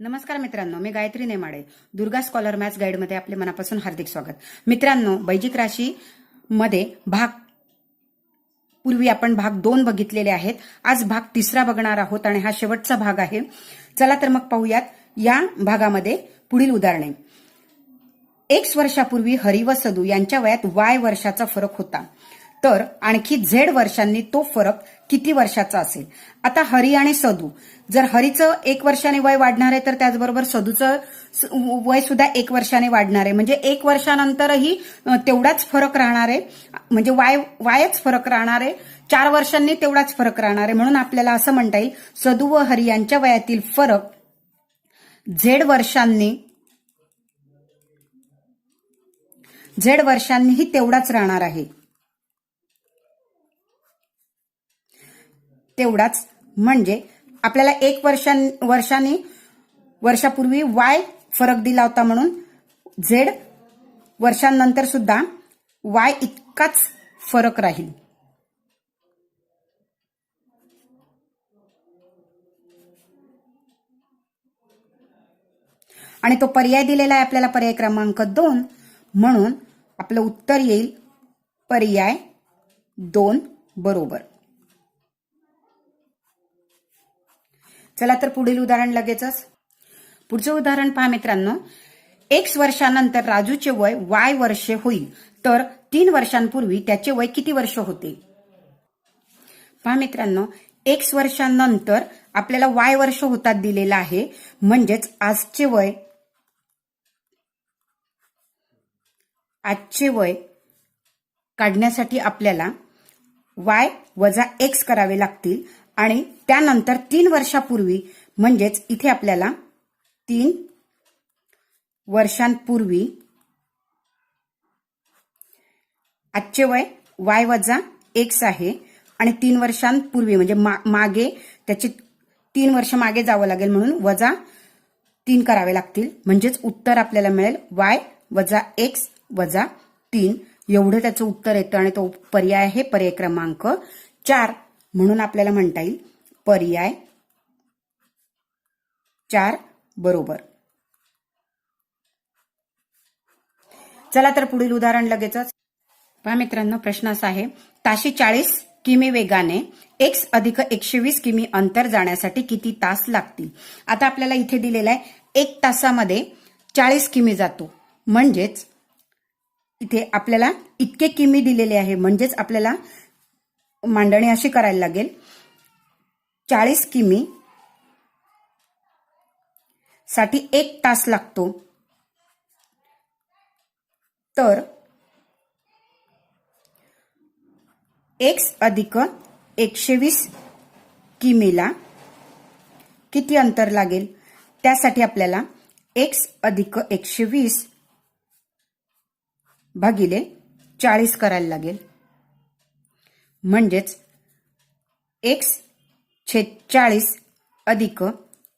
नमस्कार मित्रांनो मी गायत्री नेमाडे. दुर्गा स्कॉलर मॅथ्स गाईडमध्ये आपले मनापासून हार्दिक स्वागत. मित्रांनो बैजिक राशी मध्ये भाग पूर्वी आपण भाग दोन बघितलेले आहेत. आज भाग तिसरा बघणार आहोत आणि हा शेवटचा भाग आहे. चला तर मग पाहूयात या भागामध्ये पुढील उदाहरणे. एक्स वर्षापूर्वी हरी व सदू यांच्या वयात वाय वर्षाचा फरक होता. तर आणखी झेड वर्षांनी तो फरक किती वर्षाचा असेल? आता हरी आणि सदू. जर हरीचं एक वर्षाने वय वाढणार आहे तर त्याचबरोबर सदूचं वय सुद्धा एक वर्षाने वाढणार आहे. म्हणजे एक वर्षानंतरही तेवढाच फरक राहणार आहे. म्हणजे वाय वायच फरक राहणार आहे. चार वर्षांनी तेवढाच फरक राहणार आहे. म्हणून आपल्याला असं म्हणता येईल सदू व हरी यांच्या वयातील फरक झेड वर्षांनी झेड वर्षांनीही तेवढाच राहणार आहे. तेवढाच म्हणजे आपल्याला एक वर्षां वर्षाने वर्षापूर्वी वाय फरक दिला होता म्हणून झेड वर्षांनंतर सुद्धा वाय इतकाच फरक राहील. आणि तो पर्याय दिलेला आहे आपल्याला पर्याय क्रमांक दोन म्हणून आपलं उत्तर येईल पर्याय दोन बरोबर. चला तर पुढील उदाहरण लगेचच. पुढचं उदाहरण पहा मित्रांनो. एक्स वर्षानंतर राजूचे वय वाय वर्षे होईल. तर तीन वर्षांपूर्वी त्याचे वय किती वर्ष होते? पहा मित्रांनो. एक्स वर्षानंतर आपल्याला वाय वर्ष होतात दिलेलं आहे. म्हणजेच आजचे वय. आजचे वय काढण्यासाठी आपल्याला वाय वजा एक्स करावे लागतील. आणि त्यानंतर तीन वर्षापूर्वी म्हणजेच इथे आपल्याला तीन वर्षांपूर्वी आजचे वय वाय वजा एक्स आहे आणि तीन वर्षांपूर्वी म्हणजे मा- मागे त्याचे तीन वर्ष मागे जावं लागेल म्हणून वजा तीन करावे लागतील. म्हणजेच उत्तर आपल्याला मिळेल वाय वजा एक्स वजा तीन. एवढं त्याचं उत्तर येतं आणि तो पर्याय आहे पर्याय क्रमांक चार. म्हणून आपल्याला म्हणता येईल पर्याय चार बरोबर. चला तर पुढील उदाहरण लगेचच. पहा मित्रांनो प्रश्न असा आहे ताशी चाळीस किमी वेगाने एक्स अधिक एकशे वीस किमी अंतर जाण्यासाठी किती तास लागतील? आता आपल्याला इथे दिलेलं आहे एक तासामध्ये चाळीस किमी जातो. म्हणजेच इथे आपल्याला इतके किमी दिलेले आहे म्हणजेच आपल्याला मांडणी अशी करायला लागेल. चाळीस किमी साठी एक तास लागतो. तर एक्स अधिक एकशे वीस किमीला किती अंतर लागेल? त्यासाठी आपल्याला एक्स अधिक एकशे वीस भागिले चाळीस करायला लागेल. म्हणजेच एक्स छेचाळीस अधिक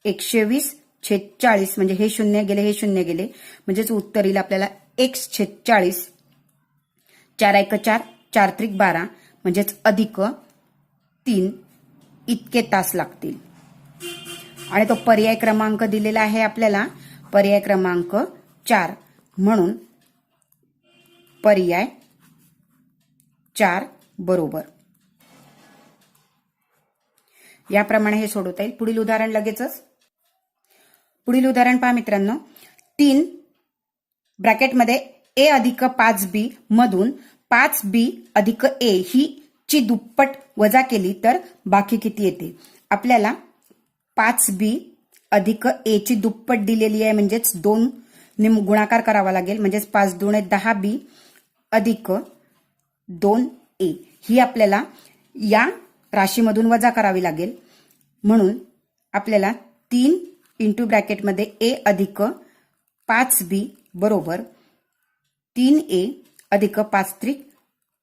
एकशे वीस छेचाळीस म्हणजे हे शून्य गेले हे शून्य गेले. म्हणजेच उत्तर येईल आपल्याला एक्स छेचाळीस चार एक चार चार त्रिक बारा म्हणजेच अधिक तीन इतके तास लागतील. आणि तो पर्याय क्रमांक दिलेला आहे आपल्याला. पर्याय क्रमांक चार म्हणून पर्याय चार बरोबर. याप्रमाणे हे सोडवता येईल. पुढील उदाहरण लगेचच. पुढील उदाहरण पहा मित्रांनो. तीन ब्रॅकेटमध्ये ए अधिक पाच बी मधून पाच बी अधिक ए ही ची दुप्पट वजा केली तर बाकी किती येते? आपल्याला पाच बी अधिक ए ची दुप्पट दिलेली आहे. म्हणजेच दोन ने गुणाकार करावा लागेल. म्हणजेच पाच दोन दहा बी अधिक दोन ए. ही आपल्याला या राशीमधून वजा करावी लागेल. म्हणून आपल्याला तीन इंटू ब्रॅकेटमध्ये ए अधिक पाच बी बरोबर तीन ए अधिक पाच त्रिक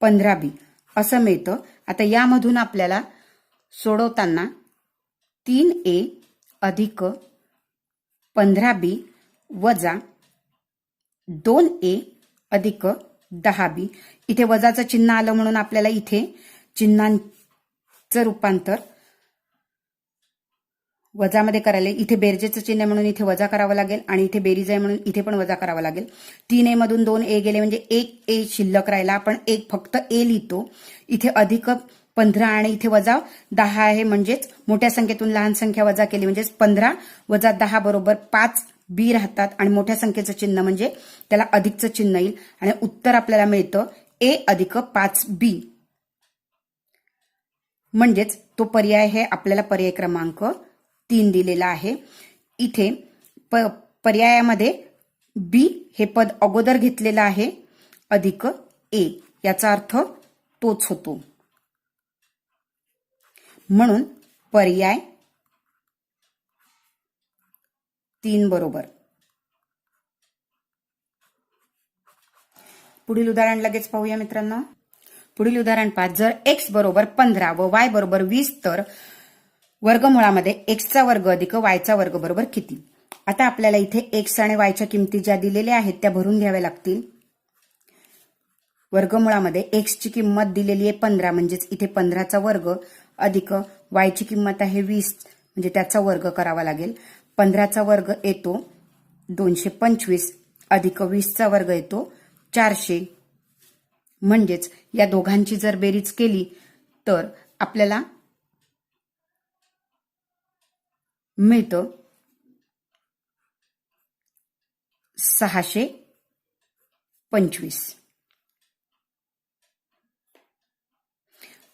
पंधरा बी असं मिळतं. आता यामधून आपल्याला सोडवताना तीन ए अधिक पंधरा बी वजा दोन ए अधिक दहा बी इथे वजाचं चिन्ह आलं म्हणून आपल्याला इथे चिन्हांचं रूपांतर वजामध्ये करायला इथे बेरजेचं चिन्ह म्हणून इथे वजा करावं लागेल आणि इथे बेरीज आहे म्हणून इथे पण वजा करावं लागेल. तीन ए मधून दोन ए गेले म्हणजे एक ए शिल्लक राहिला. आपण एक फक्त ए लिहितो. इथे अधिक पंधरा आणि इथे वजा दहा आहे म्हणजेच मोठ्या संख्येतून लहान संख्या वजा केली म्हणजेच पंधरा वजा दहा बरोबर पाच बी राहतात. आणि मोठ्या संख्येचं चिन्ह म्हणजे त्याला अधिकचं चिन्ह येईल. आणि उत्तर आपल्याला मिळतं ए अधिक पाच बी. म्हणजेच तो पर्याय हे आपल्याला पर्याय क्रमांक तीन दिलेला आहे. इथे प पर्यायामध्ये बी हे पद अगोदर घेतलेलं आहे. अधिक ए याचा अर्थ तोच होतो. म्हणून पर्याय तीन बरोबर. पुढील उदाहरण लगेच पाहूया मित्रांनो. पुढील उदाहरण पाच. जर एक्स बरोबर पंधरा व वाय बरोबर वीस तर वर्गमुळामध्ये एक्सचा वर्ग अधिक वायचा वर्ग बरोबर किती? आता आपल्याला इथे एक्स आणि वायच्या किमती ज्या दिलेल्या आहेत त्या भरून घ्याव्या लागतील. वर्गमुळामध्ये एक्सची किंमत दिलेली आहे पंधरा म्हणजेच इथे पंधराचा वर्ग अधिक वायची किंमत आहे वीस म्हणजे त्याचा वर्ग करावा लागेल. पंधराचा वर्ग येतो दोनशे पंचवीस अधिक वीसचा वर्ग येतो चारशे. म्हणजेच या दोघांची जर बेरीज केली तर आपल्याला मिळतं. सहाशे पंचवीस.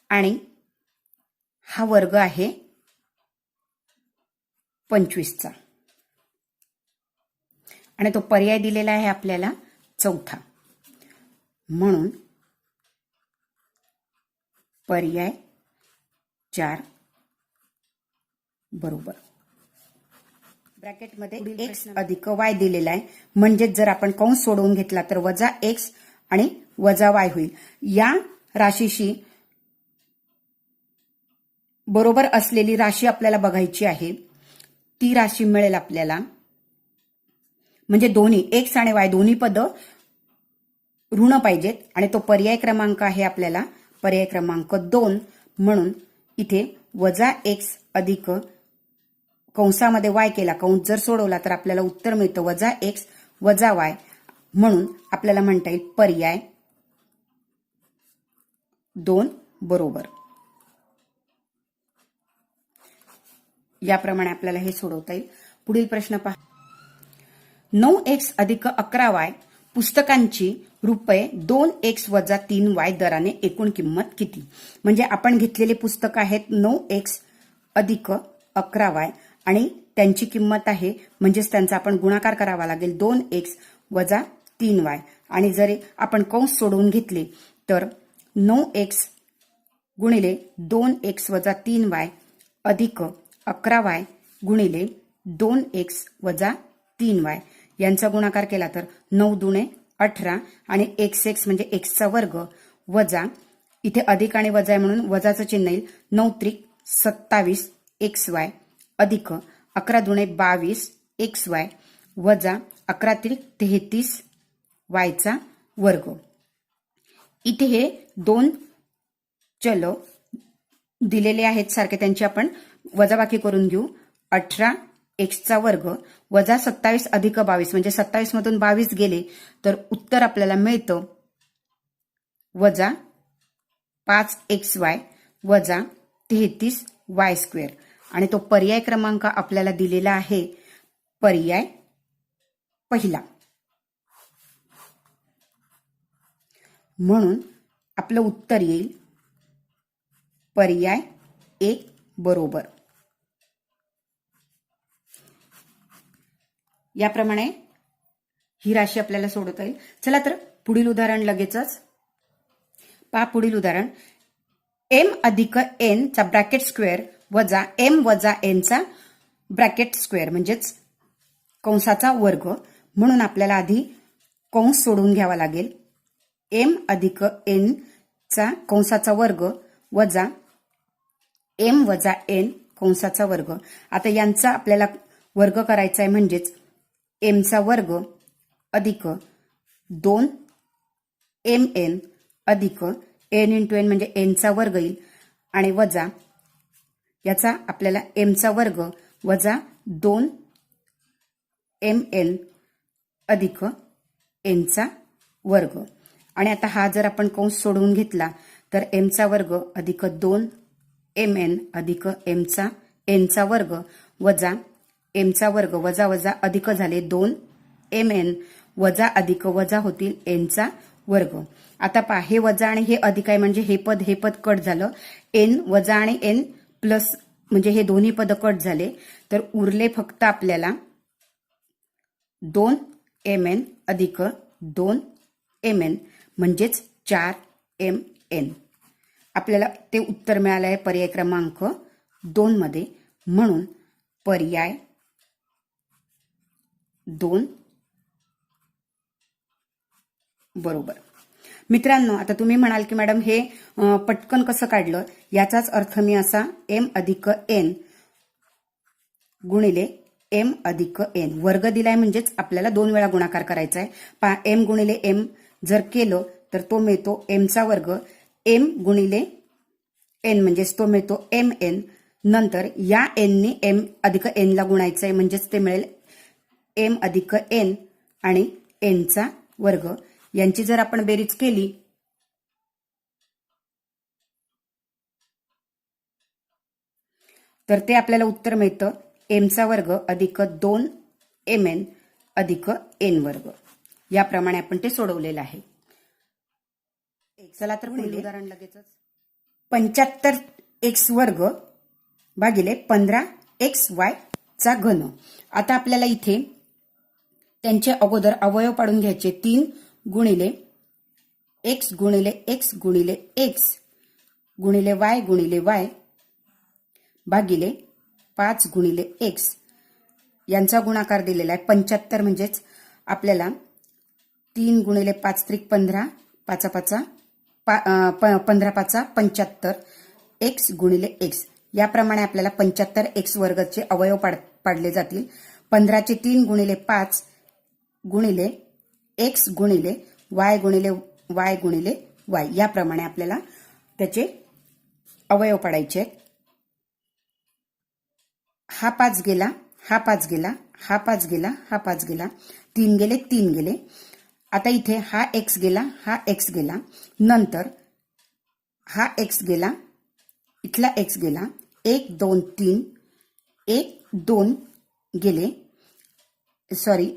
आणि हा वर्ग आहे पंचवीसचा. आणि तो पर्याय दिलेला आहे आपल्याला चौथा. म्हणून पर्याय चार बरोबर. ब्रॅकेटमध्ये एक्स अधिक वाय दिलेला आहे. म्हणजेच जर आपण कंस सोडवून घेतला तर वजा एक्स आणि वजा वाय होईल. या राशीशी बरोबर असलेली राशी आपल्याला बघायची आहे. ती राशी मिळेल आपल्याला. म्हणजे दोन्ही एक्स आणि वाय दोन्ही पद ऋण पाहिजेत. आणि तो पर्याय क्रमांक आहे आपल्याला. पर्याय क्रमांक दोन म्हणून इथे वजा एक्स अधिक कंसामध्ये वाय केला कंस जर सोडवला तर आपल्याला उत्तर मिळतं वजा एक्स वजा वाय म्हणून आपल्याला म्हणता येईल पर्याय दोन बरोबर. याप्रमाणे आपल्याला हे सोडवता येईल. पुढील प्रश्न पहा. नऊ एक्स अधिक अकरा वाय पुस्तकांची रुपये दोन एक्स वजा तीन वाय दराने एकूण किंमत किती? म्हणजे आपण घेतलेले पुस्तक आहेत नऊ एक्स अधिक अकरा वाय आणि त्यांची किंमत आहे म्हणजेच त्यांचा आपण गुणाकार करावा लागेल. दोन एक्स वजा तीन वाय. आणि जर आपण कंस सोडवून घेतले तर नऊ एक्स गुणिले दोन एक्स वजा तीन वाय अधिक अकरा वाय गुणिले दोन एक्स वजा तीन वाय. यांचा गुणाकार केला तर नऊ दुणे अठरा. आणि एक्स एक्स म्हणजे एक्सचा वर्ग वजा इथे अधिक आणि वजा आहे म्हणून वजाचं चिन्ह येईल. नऊ त्रिक सत्तावीस एक्स वाय. अधिक अकरा दुणे बावीस एक्स वाय वजा अकरा त्रिक तेहतीस वायचा वर्ग. इथे हे दोन चल दिलेले आहेत सारखे त्यांची आपण वजाबाकी करून घेऊ. अठरा एक्सचा वर्ग वजा सत्तावीस अधिक बावीस म्हणजे सत्तावीस मधून बावीस गेले तर उत्तर आपल्याला मिळतं वजा पाच एक्स वाय वजा तेहतीस वाय स्क्वेअर. आणि तो पर्याय क्रमांक आपल्याला दिलेला आहे. पर्याय पहिला. म्हणून आपलं उत्तर येईल. पर्याय एक बरोबर. याप्रमाणे ही राशी आपल्याला सोडवता येईल. चला तर पुढील उदाहरण लगेचच. पहा पुढील उदाहरण. एम अधिक एन चा ब्रॅकेट स्क्वेअर वजा एम वजा एनचा ब्रॅकेट स्क्वेअर म्हणजेच कंसाचा वर्ग. म्हणून आपल्याला आधी कंस सोडून घ्यावा लागेल. एम अधिक एनचा कंसाचा वर्ग वजा एम वजा एन कंसाचा वर्ग. आता यांचा आपल्याला वर्ग करायचा आहे म्हणजेच एमचा वर्ग अधिक दोन एम एन अधिक एन इंटू एन म्हणजे एनचा वर्ग येईल आणि वजा याचा आपल्याला एमचा वर्ग वजा दोन एम एन अधिक एनचा वर्ग. आणि आता हा जर आपण कंस सोडवून घेतला तर एमचा वर्ग अधिक दोन एम एन अधिक एमचा एनचा वर्ग वजा एमचा वर्ग वजा वजा अधिक झाले दोन एम एन वजा अधिक वजा होतील एनचा वर्ग. आता पहा हे वजा आणि हे अधिक आहे म्हणजे हे पद हे पद कट झालं. एन वजा आणि एन प्लस म्हणजे हे दोन्ही पद कट झाले तर उरले फक्त आपल्याला दोन एम एन अधिक दोन एम एन म्हणजेच चार एम एन. आपल्याला ते उत्तर मिळालं आहे पर्याय क्रमांक दोन मध्ये. म्हणून पर्याय दोन बरोबर. मित्रांनो आता तुम्ही म्हणाल की मॅडम हे पटकन कसं काढलं? याचाच अर्थ मी असा एम अधिक एन गुणिले एम अधिक एन. वर्ग दिलाय म्हणजेच आपल्याला दोन वेळा गुणाकार करायचा आहे पा एम गुणिले एम जर केलं तर तो मिळतो एमचा वर्ग. एम गुणिले एन म्हणजेच तो मिळतो एम एन. नंतर या एननी एम अधिक एनला गुणायचं आहे म्हणजेच ते मिळेल एम अधिक एन आणि एनचा वर्ग. यांची जर आपण बेरीज केली तर ते आपल्याला उत्तर मिळतं. एमचा वर्ग अधिक दोन एम एन अधिक एन वर्ग. याप्रमाणे आपण ते सोडवलेलं आहे. चला तर उदाहरण लगेचच. पंच्याहत्तर एक्स वर्ग भागिले पंधरा एक्स वाय चा घन. आता आपल्याला इथे त्यांचे अगोदर अवयव पाडून घ्यायचे. तीन गुणिले एक्स गुणिले एक्स गुणिले एक्स गुणिले वाय गुणिले वाय भागिले पाच गुणिले एक्स यांचा गुणाकार दिलेला आहे पंच्याहत्तर म्हणजेच आपल्याला तीन गुणिले पाच त्रिक पंधरा पाचा पाचा पा प- पंधरा पाचा पंच्याहत्तर एक्स गुणिले एक्स याप्रमाणे आपल्याला पंच्याहत्तर एक्स वर्गाचे अवयव पाड पाडले जातील. पंधराचे तीन गुणिले पाच गुणिले एक्स गुणिले वाय गुणिले वाय गुणिले वाय. याप्रमाणे आपल्याला त्याचे अवयव पाडायचे आहेत. हा पाच गेला हा पाच गेला हा पाच गेला हा पाच गेला. तीन गेले तीन गेले. आता इथे हा एक्स गेला हा एक्स गेला. नंतर हा एक्स गेला इथला एक्स गेला. एक दोन तीन. एक दोन गेले. सॉरी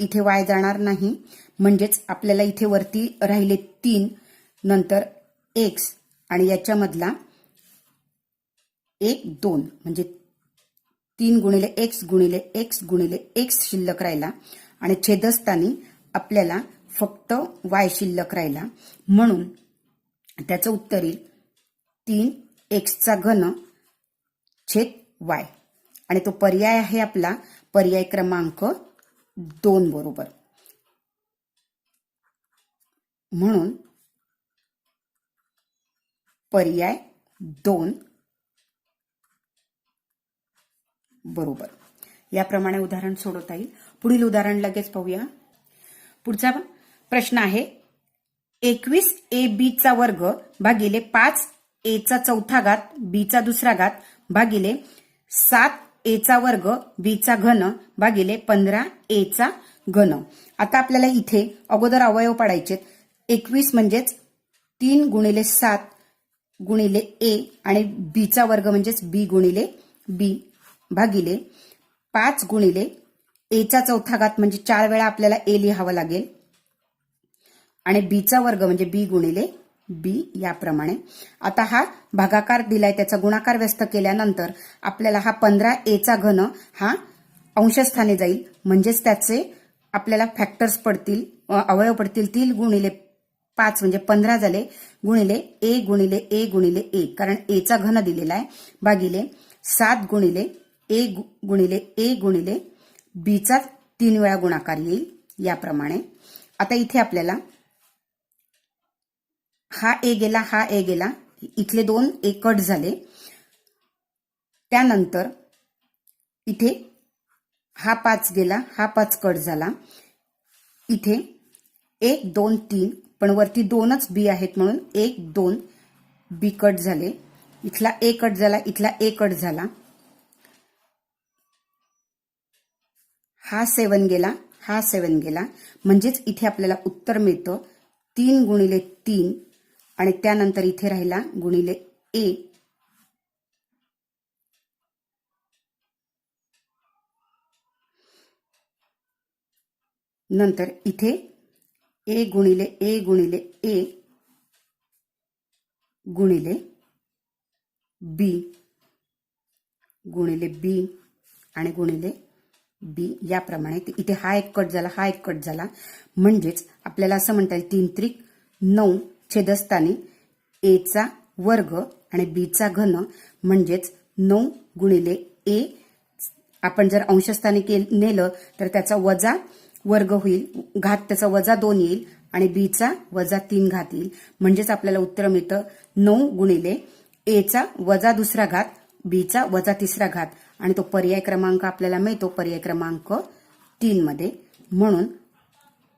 इथे वाय जाणार नाही. म्हणजेच आपल्याला इथे वरती राहिले तीन नंतर एक्स आणि याच्यामधला एक दोन म्हणजे तीन गुणिले एक्स गुणिले एक्स गुणिले एक्स शिल्लक राहिला आणि छेदस्थानी आपल्याला फक्त वाय शिल्लक राहिला. म्हणून त्याचं उत्तर येईल तीन एक्सचा घन छेद वाय आणि तो पर्याय आहे आपला पर्याय क्रमांक दोन बरोबर. म्हणून पर्याय दोन बरोबर. याप्रमाणे उदाहरण सोडवता येईल. पुढील उदाहरण लगेच पाहूया. पुढचा प्रश्न आहे एकवीस ए बी चा वर्ग भागिले पाच ए चा चौथा घात बीचा दुसरा घात भागिले सात ए चा वर्ग बी चा घन भागिले पंधरा ए चा घन. आता आपल्याला इथे अगोदर अवयव पाडायचेत. एकवीस म्हणजेच तीन गुणिले सात गुणिले ए आणि बीचा वर्ग म्हणजेच बी गुणिले बी भागिले पाच गुणिले एचा चौथा घात म्हणजे चार वेळा आपल्याला ए लिहावं लागेल. आणि बीचा वर्ग म्हणजे बी गुणिले बी याप्रमाणे. आता हा भागाकार दिलाय त्याचा गुणाकार व्यस्त केल्यानंतर आपल्याला हा पंधरा एचा घन हा अंशस्थाने जाईल. म्हणजेच त्याचे आपल्याला फॅक्टर्स पडतील अवयव पडतील तीन गुणिले पाच म्हणजे पंधरा झाले गुणिले ए गुणिले ए गुणिले ए. कारण एचा घन दिलेला आहे. भागिले सात गुणिले ए गु- गुणिले ए गुणिले बीचा तीन वेळा गुणाकार येईल याप्रमाणे. आता इथे आपल्याला हा ए गेला हा ए गेला इथले दोन ए कट झाले. त्यानंतर इथे हा पाच गेला हा पाच कट झाला. इथे एक दोन तीन पण वरती दोनच बी आहेत म्हणून एक दोन बी कट झाले. इथला ए कट झाला इथला ए कट झाला. हा सेवन गेला हा सेवन गेला. म्हणजेच इथे आपल्याला उत्तर मिळतं. तीन गुणिले तीन आणि त्यानंतर इथे राहिला गुणिले ए. नंतर इथे ए गुणिले ए गुणिले ए गुणिले बी गुणिले बी आणि गुणिले बी याप्रमाणे इथे हा एक कट झाला हा एक कट झाला. म्हणजेच आपल्याला असं म्हणता येईल तीन त्रिक नऊ छेदस्थानी एचा वर्ग आणि बीचा घन म्हणजेच नऊ गुणिले ए. आपण जर अंशस्थानी के नेलं तर त्याचा वजा वर्ग होईल. घात त्याचा वजा दोन येईल आणि बीचा वजा तीन घात येईल. म्हणजेच आपल्याला उत्तर मिळतं नऊ गुणिले एचा वजा दुसरा घात बीचा वजा तिसरा घात. आणि तो पर्याय क्रमांक आपल्याला मिळतो पर्याय क्रमांक तीन मध्ये. म्हणून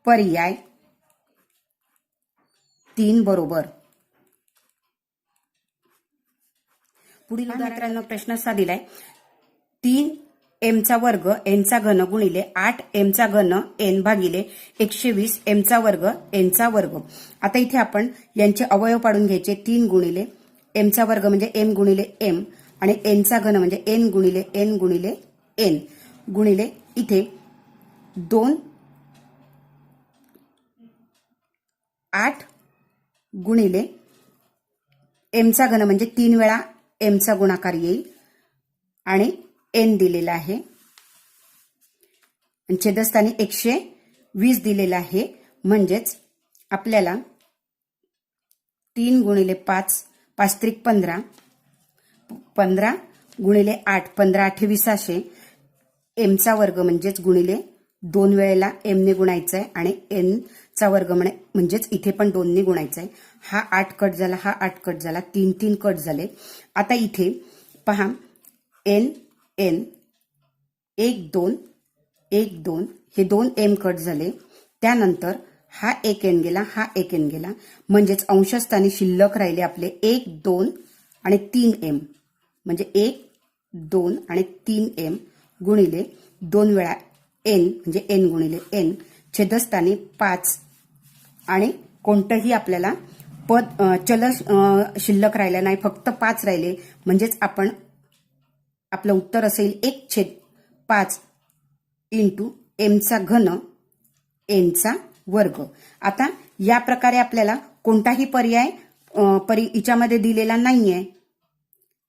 पर्याय तीन बरोबर. पुढील मित्रांनो प्रश्न असा दिलाय. तीन एमचा वर्ग एनचा घन गुणिले आठ एमचा घन एन भागिले एकशे वीस एमचा वर्ग एनचा वर्ग. आता इथे आपण यांचे अवयव पाडून घ्यायचे. तीन गुणिले एमचा वर्ग म्हणजे एम गुणिले एम आणि एनचा घन म्हणजे एन गुणिले एन गुणिले एन गुणिले इथे दोन आठ गुणिले एमचा घन म्हणजे तीन वेळा एमचा गुणाकार येईल. आणि एन दिलेला आहे. छेदस्थानी एकशे वीस दिलेला आहे. म्हणजेच आपल्याला तीन गुणिले पाच पाच त्रिक पंधरा पंधरा गुणिले आठ पंधरा आठे एमचा वर्ग म्हणजेच गुणिले दोन वेळेला एमने गुणायचं आहे आणि एनचा वर्ग म्हणे म्हणजेच इथे पण दोनने गुणायचा आहे हा आठ कट झाला हा आठ कट झाला तीन तीन कट झाले. आता इथे पहा एन एन एक दोन एक दोन हे दोन एम कट झाले. त्यानंतर हा एक एन गेला हा एक एन गेला. म्हणजेच अंशस्थानी शिल्लक राहिले आपले एक दोन आणि तीन एम म्हणजे एक दोन आणि तीन एम गुणिले दोन वेळा एन म्हणजे एन गुणिले एन छेदस्थानी पाच. आणि कोणतंही आपल्याला पद चल शिल्लक राहिलं नाही फक्त पाच राहिले. म्हणजेच आपण आपलं उत्तर असेल एक छेद पाच इंटू एमचा घन एनचा वर्ग. आता या प्रकारे आपल्याला कोणताही पर्याय अं, परी हिच्यामध्ये दिलेला आहे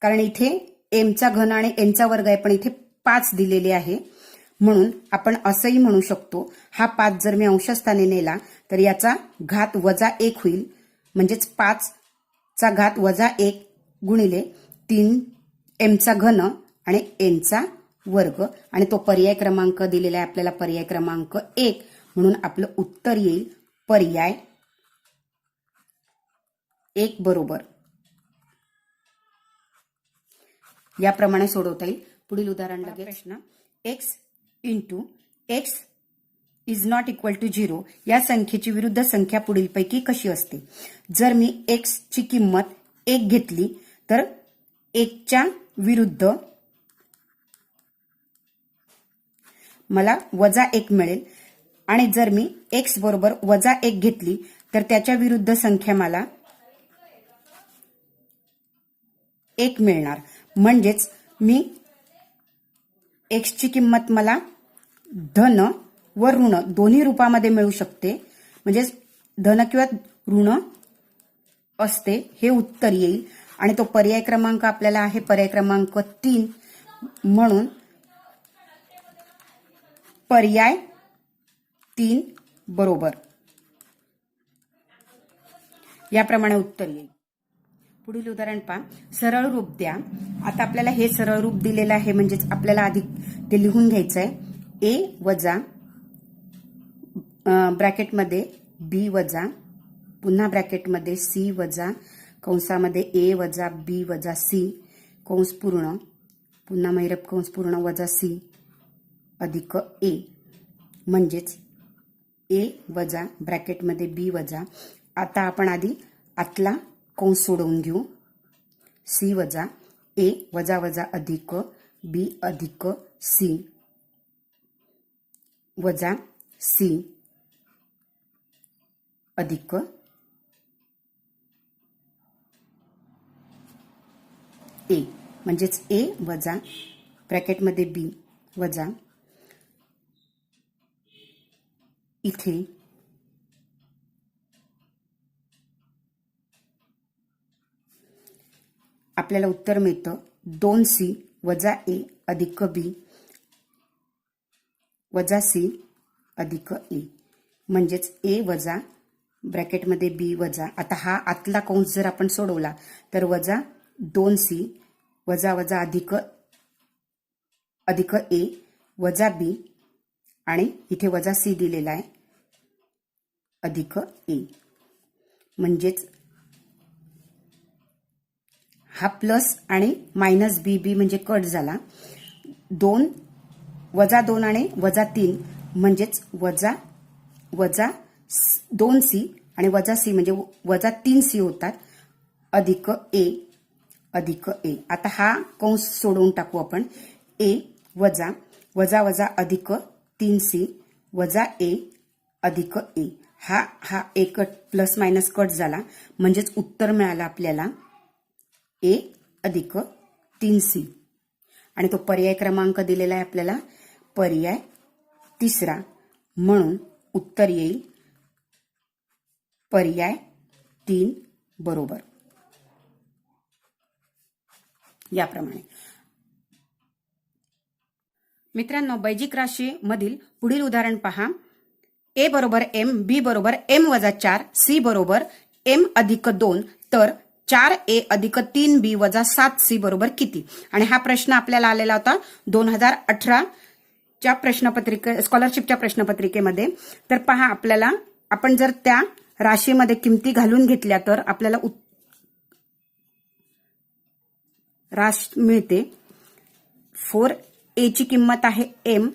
कारण इथे एमचा घन आणि एनचा वर्ग आहे पण इथे पाच दिलेले आहे. म्हणून आपण असंही म्हणू शकतो हा पाच जर मी अंशस्थाने नेला तर याचा घात वजा एक होईल. म्हणजेच पाचचा घात वजा एक गुणिले तीन एमचा घन आणि एनचा वर्ग आणि तो पर्याय क्रमांक दिलेला आहे आपल्याला पर्याय क्रमांक एक म्हणून आपलं उत्तर येईल पर्याय एक बरोबर. याप्रमाणे सोडवता येईल. पुढील उदाहरण लगेच. प्रश्न. X into x is not equal to zero या संख्येची विरुद्ध संख्या पुढीलपैकी कशी असते? जर मी एक्स ची किंमत एक घेतली तर एकच्या विरुद्ध मला वजा एक मिळेल. आणि जर मी एक्स बरोबर वजा एक घेतली तर त्याच्या विरुद्ध संख्या मला एक मिळणार. म्हणजेच मी एक्सची किंमत मला धन व ऋण दोन्ही रूपामध्ये मिळू शकते. म्हणजेच धन किंवा ऋण असते हे उत्तर येईल. आणि तो पर्याय क्रमांक आपल्याला आहे पर्याय क्रमांक तीन. म्हणून पर्याय तीन बरोबर. याप्रमाणे उत्तर येईल. पुढील उदाहरण पहा. सरळ रूप द्या. आता आपल्याला हे सरळ रूप दिलेलं आहे म्हणजेच आपल्याला आधी ते लिहून घ्यायचं आहे ए वजा ब्रॅकेटमध्ये बी वजा पुन्हा ब्रॅकेटमध्ये सी वजा कंसामध्ये ए वजा बी वजा सी कंस पूर्ण पुन्हा मैरप कंस पूर्ण वजा सी अधिक ए. म्हणजेच ए वजा ब्रॅकेटमध्ये बी वजा. आता आपण आधी आतला कंस सोडवून घेऊ. सी वजा ए वजा वजा अधिक बी अधिक सी वजा सी अधिक. ए. म्हणजेच ए वजा ब्रॅकेटमध्ये बी वजा इथे आपल्याला उत्तर मिळतं. दोन सी वजा ए अधिक बी वजा सी अधिक ए म्हणजेच ए वजा ब्रॅकेटमध्ये बी वजा. आता हा आतला कंस जर आपण सोडवला तर वजा दोन सी वजा वजा अधिक अधिक ए वजा बी आणि इथे वजा सी दिलेला आहे. अधिक ए. म्हणजेच हा प्लस आणि मायनस बी बी म्हणजे कट झाला. दोन वजा दोन आणि वजा तीन म्हणजेच वजा वजा दोन सी आणि वजा सी म्हणजे वजा तीन सी होतात. अधिक ए अधिक ए आता हा कंस सोडवून टाकू आपण. ए वजा वजा वजा अधिक तीन सी वजा ए अधिक ए हा हा एक प्लस मायनस कट झाला. म्हणजेच उत्तर मिळालं आपल्याला. ए अधिक तीन सी. आणि तो पर्याय क्रमांक दिलेला आहे आपल्याला. पर्याय तिसरा. म्हणून उत्तर येईल. पर्याय तीन बरोबर. याप्रमाणे. मित्रांनो बैजिक राशी मधील पुढील उदाहरण पहा. ए बरोबर एम बी बरोबर एम वजा चार सी बरोबर एम अधिक दोन तर चार ए अधिक तीन बी वजा सात सी बरोबर किती? आणि हा प्रश्न आपल्याला आलेला होता दोन हजार अठराच्या प्रश्नपत्रिके स्कॉलरशिपच्या प्रश्नपत्रिकेमध्ये. तर पहा आपल्याला आपण जर त्या राशीमध्ये किमती घालून घेतल्या तर आपल्याला उत् राश मिळते. फोर ए ची किंमत आहे एम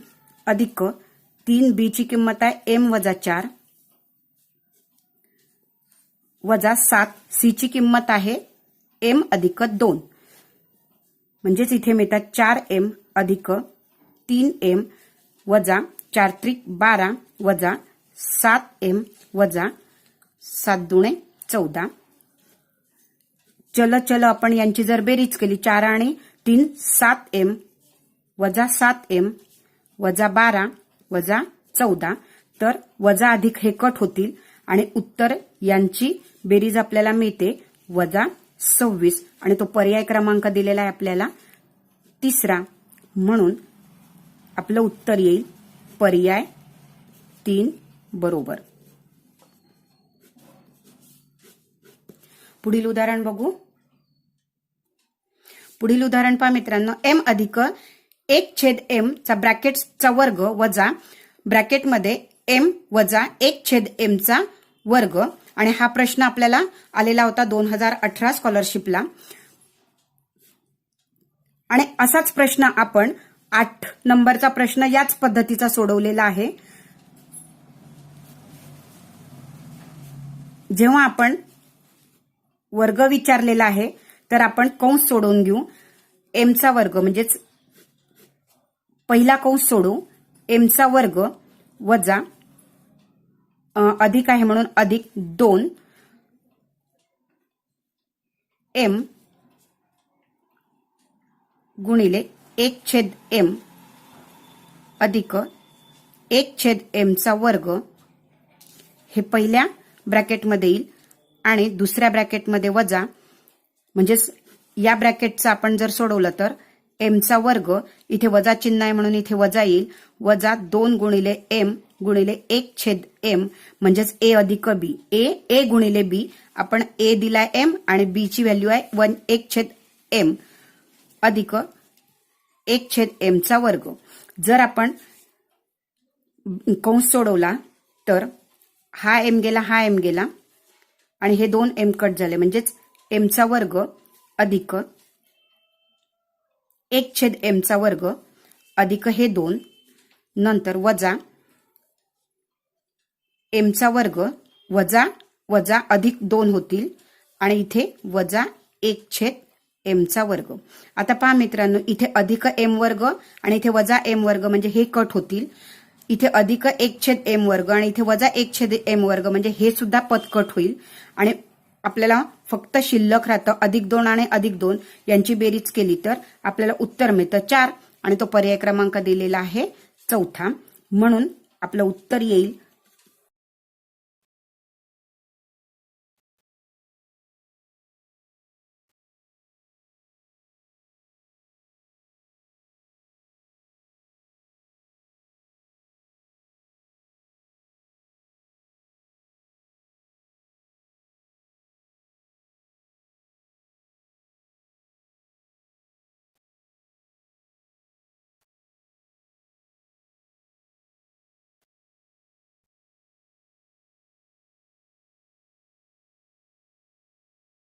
अधिक तीन बी ची किंमत आहे एम वजा चार. वजा सात सी ची किंमत आहे एम अधिक दोन. म्हणजेच इथे मिळतात चार एम अधिक तीन एम वजा चार त्रिक बारा वजा सात एम वजा सात दुणे चौदा. चल चल आपण यांची जर बेरीज केली चार आणि तीन सात एम वजा सात एम वजा बारा वजा चौदा. तर वजा अधिक हे कट होतील आणि उत्तर यांची बेरीज आपल्याला मिळते वजा सव्वीस. आणि तो पर्याय क्रमांक दिलेला आहे आपल्याला तिसरा. म्हणून आपलं उत्तर येईल पर्याय तीन बरोबर. पुढील उदाहरण बघू. पुढील उदाहरण पहा मित्रांनो. एम अधिक एक छेद एम चा ब्रॅकेटचा वर्ग वजा ब्रॅकेटमध्ये एम वजा एक छेद एम चा वर्ग. आणि हा प्रश्न आपल्याला आलेला होता दोन हजार अठरा स्कॉलरशिपला आणि असाच प्रश्न आपण आठ नंबरचा प्रश्न याच पद्धतीचा सोडवलेला आहे. जेव्हा आपण वर्ग विचारलेला आहे तर आपण कंस सोडवून घेऊ. एमचा वर्ग म्हणजेच पहिला कंस सोडू एमचा वर्ग वजा अधिक आहे म्हणून अधिक दोन. एम गुणिले एक छेद एम अधिक एक छेद एमचा वर्ग. हे पहिल्या ब्रॅकेटमध्ये येईल आणि दुसऱ्या ब्रॅकेटमध्ये वजा. म्हणजेच या ब्रॅकेटचं आपण जर सोडवलं तर एमचा वर्ग इथे वजा चिन्ह आहे म्हणून इथे वजा येईल. वजा दोन गुणिले एम गुणिले एक छेद एम म्हणजेच ए अधिक बी ए ए गुणिले बी आपण ए दिलाय एम आणि बी ची व्हॅल्यू आहे वन एक छेद एम अधिक एक छेद एमचा वर्ग. जर आपण कंस सोडवला तर हा एम गेला हा एम गेला आणि हे दोन एम कट झाले म्हणजेच एमचा वर्ग अधिक एक छेद एमचा वर्ग अधिक हे दोन नंतर वजा एमचा वर्ग वजा वजा अधिक दोन होतील आणि इथे वजा एक छेद एमचा वर्ग. आता पहा मित्रांनो इथे अधिक एम वर्ग आणि इथे वजा एम वर्ग म्हणजे हे कट होतील. इथे अधिक एक छेद एम वर्ग आणि इथे वजा एक छेद एम वर्ग म्हणजे हे सुद्धा पद कट होईल. आणि आपल्याला फक्त शिल्लक राहतं अधिक दोन आणि अधिक दोन यांची बेरीज केली तर आपल्याला उत्तर मिळतं चार आणि तो पर्याय क्रमांक दिलेला आहे चौथा. म्हणून आपलं उत्तर येईल